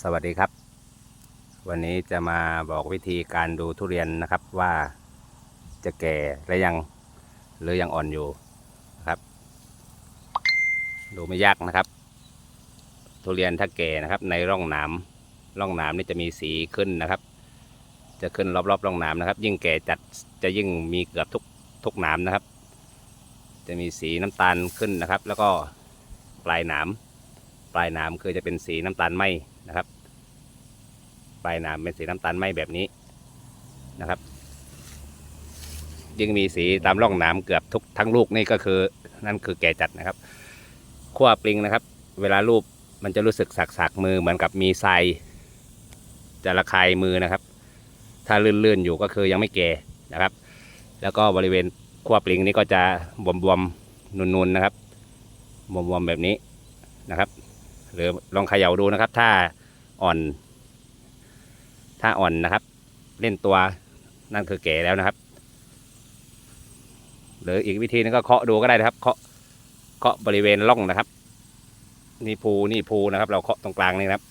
สวัสดีครับ วันนี้จะมาบอกวิธีการดูทุเรียนนะครับว่าจะแก่และยังหรือยังอ่อนอยู่นะครับ ดูไม่ยากนะครับ ทุเรียนถ้าแก่นะครับ ในร่องหนามร่องหนามนี่จะมีสีขึ้นนะครับ จะขึ้นรอบๆร่องหนามนะครับ ยิ่งแก่จัดจะยิ่งมีเกือบทุกทุกหนามนะครับ จะมีสีน้ำตาลขึ้นนะครับ แล้วก็ปลายหนาม ปลายหนามคือจะเป็นสีน้ำตาลไหมนะครับ ปลายหนามเป็นสีน้ำตาลไหมแบบนี้นะครับยิ่งมีสีตามร่องหนามเกือบทุกทั้งลูกนี่ก็คือนั่นคือแก่จัดนะครับขั้วปลิงนะครับ เวลารูปมันจะรู้สึกสักๆมือเหมือนกับมีทรายจะระคายมือนะครับ ถ้าลื่นๆอยู่ก็คือยังไม่แก่นะครับ แล้วก็บริเวณขั้วปลิงนี้ก็จะบวมๆนูนๆนะครับบวมๆแบบนี้นะครับ หรือลองเขย่าดูนะครับ ถ้าอ่อน ถ้าอ่อนนะครับ เล่นตัวนั่นคือแก่แล้วนะครับ หรืออีกวิธีนึงก็เคาะดูก็ได้นะครับ เคาะเคาะบริเวณร่องนะครับ นี่ภูนี่ภูนะครับ เราเคาะตรงกลางนี่นะครับ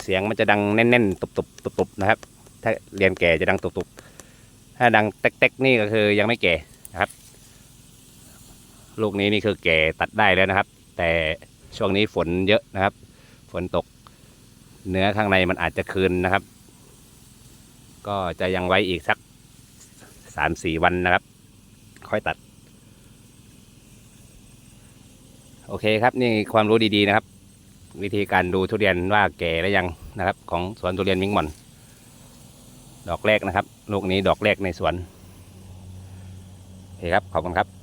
เสียงมันจะดังแน่นๆตุบๆตุบๆนะครับ ถ้าเรียนแก่จะดังตุบๆถ้าดังเต๊กๆนี่ก็คือยังไม่แก่นะครับ ลูกนี้นี่คือแก่ตัดได้แล้วนะครับ แต่ช่วงนี้ฝนเยอะนะครับ ฝนตก เนื้อข้างในมันอาจจะคืนนะครับ ก็จะยังไว้อีกสักสามสี่วันนะครับ ค่อยตัด โอเคครับนี่ความรู้ดีๆนะครับ วิธีการดูทุเรียนว่าแก่แล้วยังนะครับ ของสวนทุเรียนมิงหม่อน ดอกแรกนะครับ ลูกนี้ดอกแรกในสวนโอเคครับขอบคุณครับ